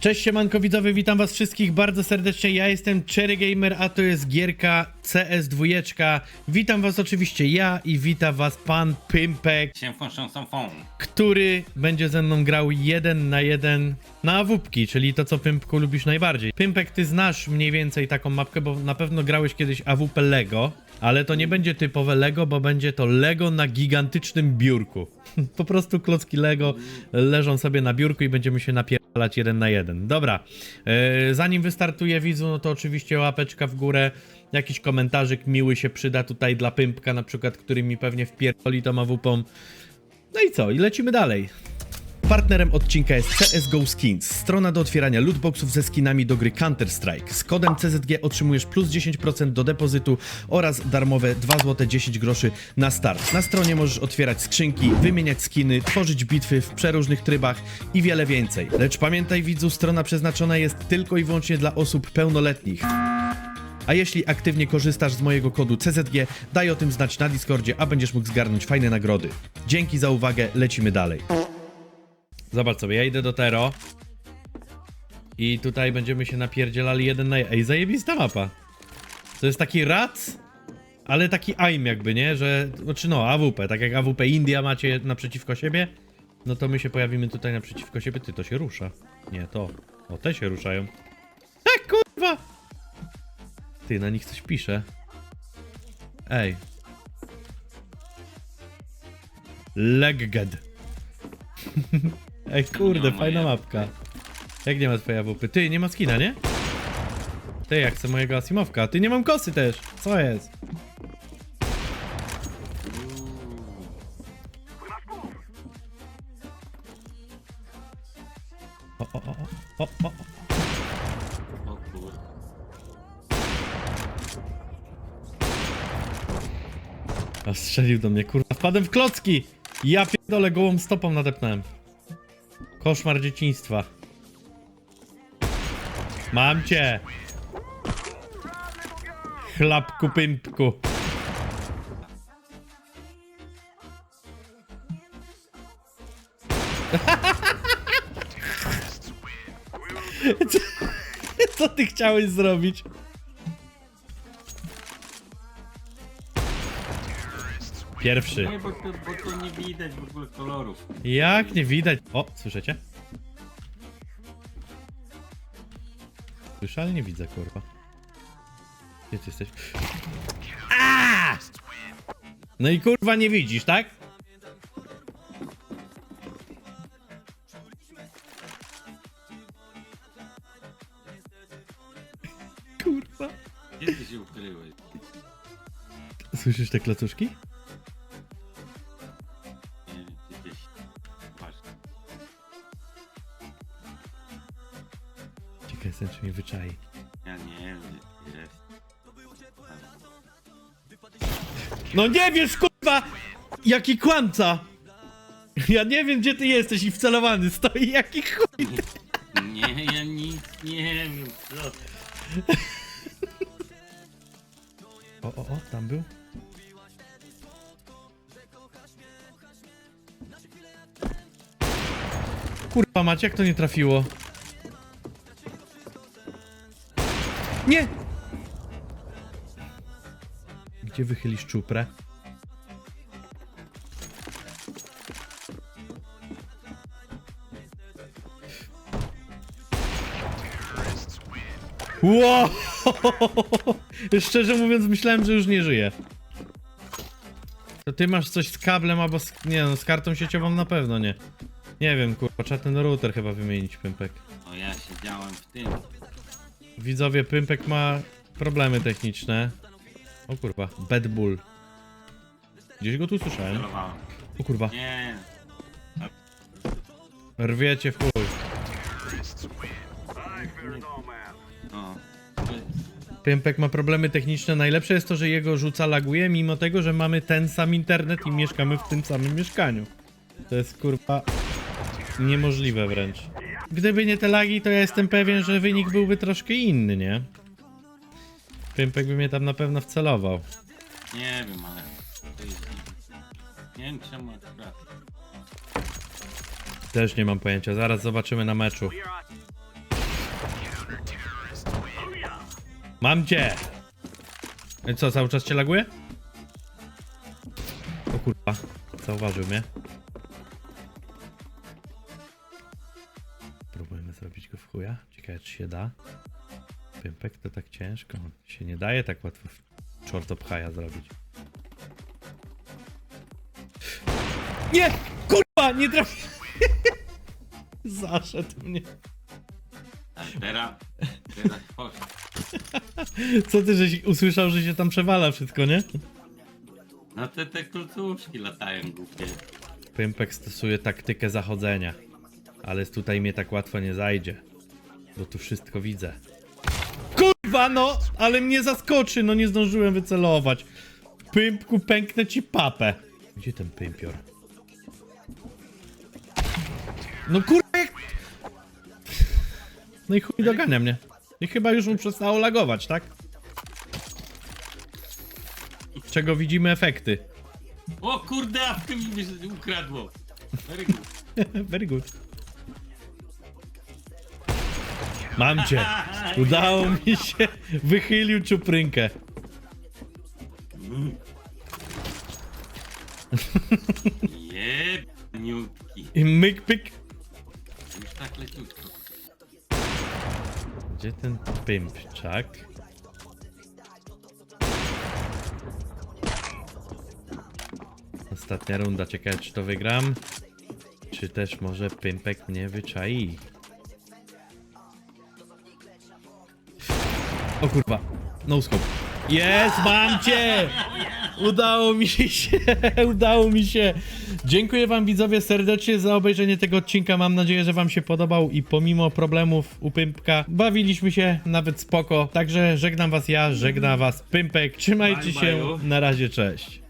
Cześć siemanko widzowie, witam was wszystkich bardzo serdecznie, ja jestem Cherry Gamer, a to jest gierka CS2. Witam was oczywiście ja i wita was pan Pimpek, który będzie ze mną grał jeden na jeden na awupki, czyli to co Pimpku lubisz najbardziej. Pimpek, ty znasz mniej więcej taką mapkę, bo na pewno grałeś kiedyś AWP Lego, ale to nie będzie typowe Lego, bo będzie to Lego na gigantycznym biurku. Po prostu klocki Lego leżą sobie na biurku i będziemy się napierdalać jeden na jeden. Dobra, e, zanim wystartuje widzu, no to oczywiście łapeczka w górę, jakiś komentarzyk miły się przyda tutaj dla Pympka na przykład, który mi pewnie wpierdoli tą AWP. No i co? I lecimy dalej. Partnerem odcinka jest CSGO Skins, strona do otwierania lootboxów ze skinami do gry Counter-Strike. Z kodem CZG otrzymujesz plus 10% do depozytu oraz darmowe 2 zł 10 groszy na start. Na stronie możesz otwierać skrzynki, wymieniać skiny, tworzyć bitwy w przeróżnych trybach i wiele więcej. Lecz pamiętaj widzu, strona przeznaczona jest tylko i wyłącznie dla osób pełnoletnich. A jeśli aktywnie korzystasz z mojego kodu CZG, daj o tym znać na Discordzie, a będziesz mógł zgarnąć fajne nagrody. Dzięki za uwagę, lecimy dalej. Zobacz sobie, ja idę do Tero. I tutaj będziemy się napierdzielali jeden na... Ej, zajebista mapa. To jest taki rad, ale taki aim jakby, nie? Że... Znaczy no, AWP, tak jak AWP India macie naprzeciwko siebie, no to my się pojawimy tutaj naprzeciwko siebie. Ty, to się rusza. Nie, to. O, te się ruszają. E, kurwa! Ty, na nich coś pisze. Ej. Legged. Ej, kurde, fajna mapka. Jak nie ma twojej wupy? Ty, nie ma skina, nie? Ty, jak chcę mojego Asimowka. Ty, nie mam kosy też. Co jest? O, o, o, o, o, o. O kur... A strzelił do mnie, kurwa. Wpadłem w klocki! Ja pierdolę gołą stopą nadepnąłem. Koszmar dzieciństwa. Mam cię! Chlapku pympku. Co, co ty chciałeś zrobić? Pierwszy. Nie, bo to, bo to nie widać w ogóle kolorów. Jak nie widać. O, słyszycie? Słyszę, ale nie widzę, kurwa. Gdzie ty jesteś? A! No i kurwa nie widzisz, tak? Kurwa. Gdzie ty się ukryłeś? Słyszysz te klacuszki? Jestem, czy mnie wyczai. Ja nie wiem, gdzie jest. No nie wiesz, kurwa! Jaki kłamca! Ja nie wiem, gdzie ty jesteś i wcelowany stoi, jaki chuj! Nie, ja nic nie wiem, co? O, o, o, tam był. Kurwa macie, jak to nie trafiło? Nie! Gdzie wychylisz czuprę? Wow! Szczerze mówiąc, myślałem, że już nie żyje. To ty masz coś z kablem albo z... Nie no, z kartą sieciową na pewno nie. Nie wiem, kurwa, trzeba ten router chyba wymienić, Pympek. O, ja siedziałem w tym. Widzowie, Pympek ma problemy techniczne. O kurwa, Bad Bull. Gdzieś go tu słyszałem. Celowałem. O kurwa, Nie. rwiecie w chuj. O. Pympek ma problemy techniczne. Najlepsze jest to, że jego rzuca laguje, mimo tego, że mamy ten sam internet i mieszkamy w tym samym mieszkaniu. To jest kurwa niemożliwe wręcz. Gdyby nie te lagi, to ja jestem pewien, że wynik byłby troszkę inny, nie? Pimpek by mnie tam na pewno wcelował. Nie wiem, ale... Nie wiem czemu. Tak Też nie mam pojęcia, zaraz zobaczymy na meczu. Mam cię! I Co, cały czas cię laguje? O kurwa, zauważył mnie. Chuja. Ciekawe, czy się da. Pimpek to tak ciężko. Się nie daje tak łatwo czortopchaja zrobić. Nie! Kurwa! Nie trafi... Zaszedł mnie. A teraz, teraz chodź. Co ty, żeś usłyszał, że się tam przewala wszystko, nie? No te, te kluczuszki latają głupie. Pimpek stosuje taktykę zachodzenia. Ale tutaj mnie tak łatwo nie zajdzie. Bo tu wszystko widzę. Kurwa no! Ale mnie zaskoczy, no nie zdążyłem wycelować. Pimpku, pęknę ci papę. Gdzie ten pimpior? No kurwa jak... No i chuj dogania mnie. I chyba już mu przestało lagować, tak? Czego widzimy efekty. O kurde, a w tym mi się ukradło. Very good. Very good. Mam cię. Udało mi się. Wychylił czuprynkę. Jebniutki. I myk pyk. Już tak leciutko. Gdzie ten pimpczak? Ostatnia runda. Ciekawe, czy to wygram. Czy też może pimpek mnie wyczai? O kurwa. No scope. Jest, mam cię! Udało mi się, udało mi się. Dziękuję wam widzowie serdecznie za obejrzenie tego odcinka. Mam nadzieję, że wam się podobał i pomimo problemów u Pympka bawiliśmy się nawet spoko. Także żegnam was ja, żegna was Pympek. Trzymajcie się. Na razie, cześć.